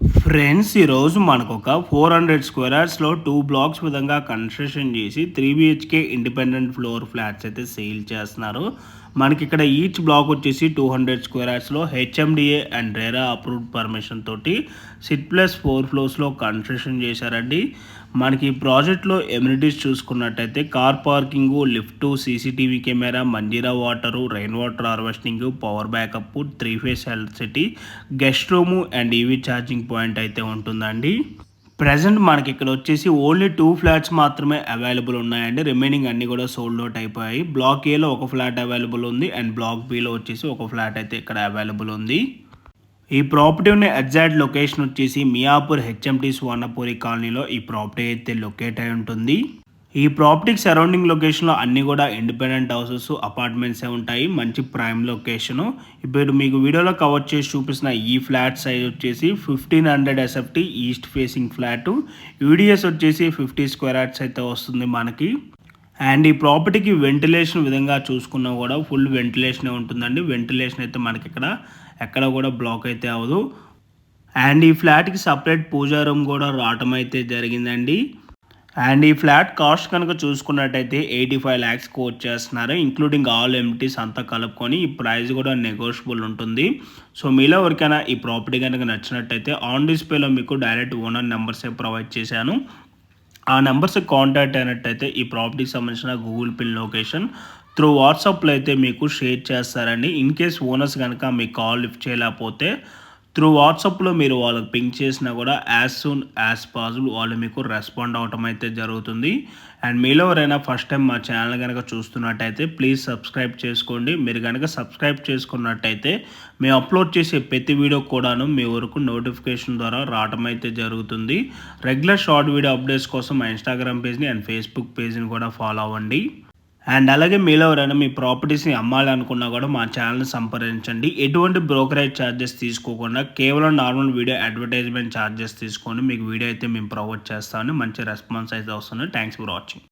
Friends ఈరోజు మనకు ఒక ఫోర్ హండ్రెడ్ స్క్వేర్ యార్డ్స్లో టూ బ్లాక్స్ విధంగా కన్స్ట్రక్షన్ చేసి three BHK independent floor flats అయితే సేల్ చేస్తున్నారు. మనకి ఇక్కడ ఈచ్ బ్లాక్ వచ్చేసి two hundred square యార్డ్స్లో HMDA and RERA approved permission తోటి సిట్ ప్లస్ ఫోర్ ఫ్లోర్స్లో కన్స్ట్రక్షన్ చేశారండి. మనకి ఈ ప్రాజెక్ట్లో ఎమ్యూనిటీస్ చూసుకున్నట్టయితే car parking lift CCTV camera Manjira water rain water harvesting power backup three phase electricity guest room and EV charging point అయితే ఉంటుందండి. Present మనకి ఇక్కడ వచ్చేసి ఓన్లీ టూ ఫ్లాట్స్ మాత్రమే అవైలబుల్ ఉన్నాయండి. రిమైనింగ్ అన్ని కూడా సోల్డ్ అవుట్ అయిపోయాయి. బ్లాక్ ఏలో ఒక ఫ్లాట్ అవైలబుల్ ఉంది అండ్ బ్లాక్ బిలో వచ్చేసి ఒక ఫ్లాట్ అయితే ఇక్కడ అవైలబుల్ ఉంది. ఈ ప్రాపర్టీ ఉన్న ఎగ్జాక్ట్ లొకేషన్ వచ్చేసి మియాపూర్ హెచ్ఎంటీ స్వర్ణపూరి కాలనీలో ఈ ప్రాపర్టీ అయితే లొకేట్ అయి ఉంటుంది. ఈ ప్రాపర్టీకి సరౌండింగ్ లొకేషన్లో అన్నీ కూడా ఇండిపెండెంట్ హౌసెస్ అపార్ట్మెంట్సే ఉంటాయి. మంచి ప్రైమ్ లొకేషను. ఇప్పుడు మీకు వీడియోలో కవర్ చేసి చూపిస్తున్న ఈ ఫ్లాట్ సైజ్ వచ్చేసి fifteen hundred SFT east facing flat UDS వచ్చేసి ఫిఫ్టీ స్క్వేర్ యార్డ్స్ అయితే వస్తుంది మనకి. అండ్ ఈ ప్రాపర్టీకి వెంటిలేషన్ విధంగా చూసుకున్నా కూడా ఫుల్ వెంటిలేషనే ఉంటుందండి. వెంటిలేషన్ అయితే మనకి ఇక్కడ ఎక్కడ కూడా బ్లాక్ అయితే అవ్వదు. అండ్ ఈ ఫ్లాట్కి సపరేట్ పూజా రూమ్ కూడా రావటం అయితే జరిగిందండి. అండ్ ఈ ఫ్లాట్ కాస్ట్ కనుక చూసుకున్నట్టయితే ఎయిటీ ఫైవ్ ల్యాక్స్ వచ్చేస్తున్నారు చేస్తున్నారు ఇంక్లూడింగ్ ఆల్ ఎంటీస్ అంతా కలుపుకొని ఈ ప్రైస్ కూడా నెగోషియబుల్ ఉంటుంది. సో మీలో ఎవరికైనా ఈ ప్రాపర్టీ కనుక నచ్చినట్టయితే ఆన్ డిస్ప్లేలో మీకు డైరెక్ట్ ఓనర్ నెంబర్సే ప్రొవైడ్ చేశాను. ఆ నెంబర్స్ కాంటాక్ట్ అయినట్టయితే ఈ ప్రాపర్టీకి సంబంధించిన గూగుల్ పిన్ లొకేషన్ త్రూ వాట్సాప్లో అయితే మీకు షేర్ చేస్తారండి. ఇన్ కేస్ ఓనర్స్ కనుక మీ కాల్ లిఫ్ట్ చేయలేకపోతే త్రూ వాట్సాప్లో మీరు వాళ్ళకి పింక్ చేసినా కూడా యాజ్ సూన్ యాజ్ పాసిబుల్ వాళ్ళు మీకు రెస్పాండ్ అవటం అయితే జరుగుతుంది. అండ్ మీలో ఎవరైనా ఫస్ట్ టైం మా ఛానల్ కనుక చూస్తున్నట్టయితే ప్లీజ్ సబ్స్క్రైబ్ చేసుకోండి. మీరు కనుక సబ్స్క్రైబ్ చేసుకున్నట్టయితే మేము అప్లోడ్ చేసే ప్రతి వీడియో కూడాను మీ వరకు నోటిఫికేషన్ ద్వారా రావటం అయితే జరుగుతుంది. రెగ్యులర్ షార్ట్ వీడియో అప్డేట్స్ కోసం మా ఇన్స్టాగ్రామ్ పేజ్ని అండ్ ఫేస్బుక్ పేజ్ని కూడా ఫాలో అవ్వండి. అండ్ అలాగే మీలో ఎవరైనా మీ ప్రాపర్టీస్ని అమ్మాలనుకున్నా కూడా మా ఛానల్ని సంప్రదించండి. ఎటువంటి బ్రోకరేజ్ ఛార్జెస్ తీసుకోకుండా కేవలం నార్మల్ వీడియో అడ్వర్టైజ్మెంట్ ఛార్జెస్ తీసుకొని మీకు వీడియో అయితే మేము ప్రొవైడ్ చేస్తామని మంచి రెస్పాన్స్ అయితే వస్తుంది. Thanks for watching